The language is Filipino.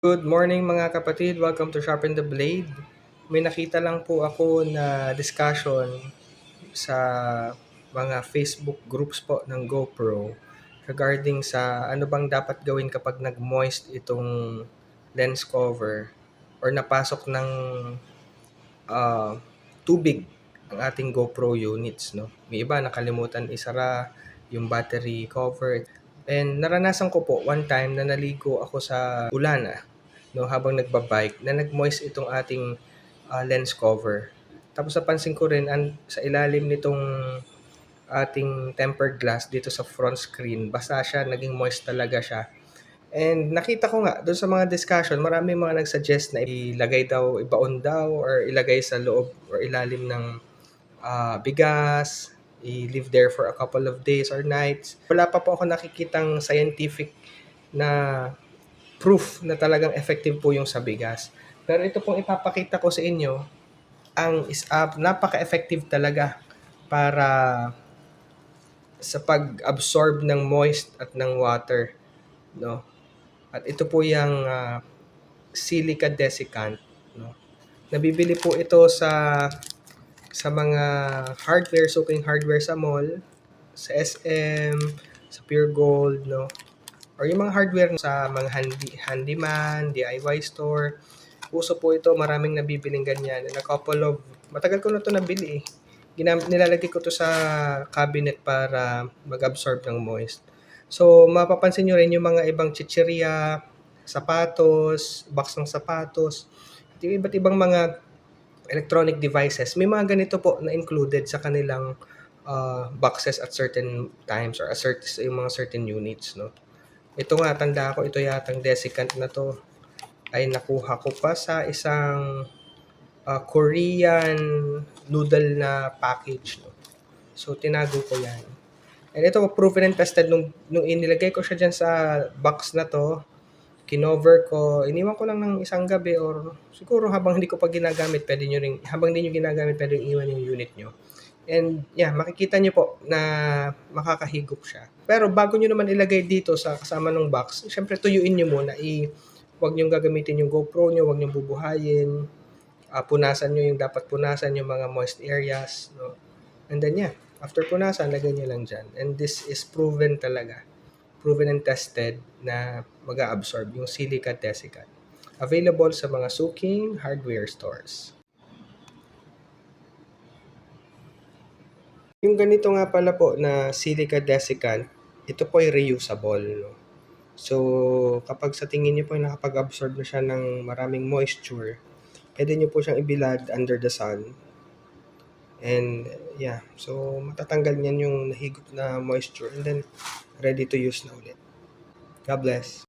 Good morning mga kapatid. Welcome to Sharpen the Blade. May nakita lang po ako na discussion sa mga Facebook groups po ng GoPro regarding sa ano bang dapat gawin kapag nag-moist itong lens cover or napasok ng ah, tubig ang ating GoPro units. No? May iba nakalimutan isara yung battery cover. And naranasan ko po one time na naligo ako sa ulan ah, no, habang nagbabike na nag-moist itong ating ah, lens cover. Tapos napansin ko rin an, sa ilalim nitong ating tempered glass dito sa front screen, basa siya, naging moist talaga siya. And nakita ko nga doon sa mga discussion, marami mga nagsuggest na ilagay daw, ibaon daw or ilagay sa loob or ilalim ng ah, bigas, i-leave there for a couple of days or nights. Wala pa po ako nakikitang scientific na proof na talagang effective po yung sa bigas. Pero ito pong ipapakita ko sa inyo, ang is uh, napaka-effective talaga para sa pag-absorb ng moist at ng water, no? At ito po yung ah, silica desiccant, no? Nabibili po ito sa sa mga hardware, suking hardware sa mall, sa SM, sa Pure Gold, no? Or yung mga hardware sa mga handy, handyman, DIY store. Uso po ito, maraming nabibiling ganyan. And a couple of, matagal ko na ito nabili eh. Ginamit, nilalagay ko to sa cabinet para mag-absorb ng moist. So, mapapansin nyo rin yung mga ibang chichirya, sapatos, box ng sapatos, at yung iba't ibang mga electronic devices, may mga ganito po na included sa kanilang uh, boxes at certain times or at certain, yung mga certain units, no? Ito nga, tanda ko, ito yatang desiccant na to ay nakuha ko pa sa isang uh, Korean noodle na package, no? So, tinago ko yan. And ito, proven and tested, nung, nung inilagay ko siya dyan sa box na to, kinover ko, iniwan ko lang ng isang gabi or siguro habang hindi ko pa ginagamit, pwede nyo rin, habang hindi nyo ginagamit, pwede iwan yung unit nyo. And yeah, makikita nyo po na makakahigop siya. Pero bago nyo naman ilagay dito sa kasama ng box, syempre tuyuin nyo muna. I, huwag nyo gagamitin yung GoPro nyo, huwag nyo bubuhayin. Uh, punasan nyo yung dapat punasan yung mga moist areas. No? And then yeah, after punasan, lagay nyo lang dyan. And this is proven talaga proven and tested na mag absorb yung silica desiccant. Available sa mga suking hardware stores. Yung ganito nga pala po na silica desiccant, ito po ay reusable. No? So, kapag sa tingin niyo po ay nakapag-absorb na siya ng maraming moisture, pwede niyo po siyang ibilad under the sun. And yeah, so matatanggal niyan yung nahigop na moisture and then ready to use na ulit. God bless.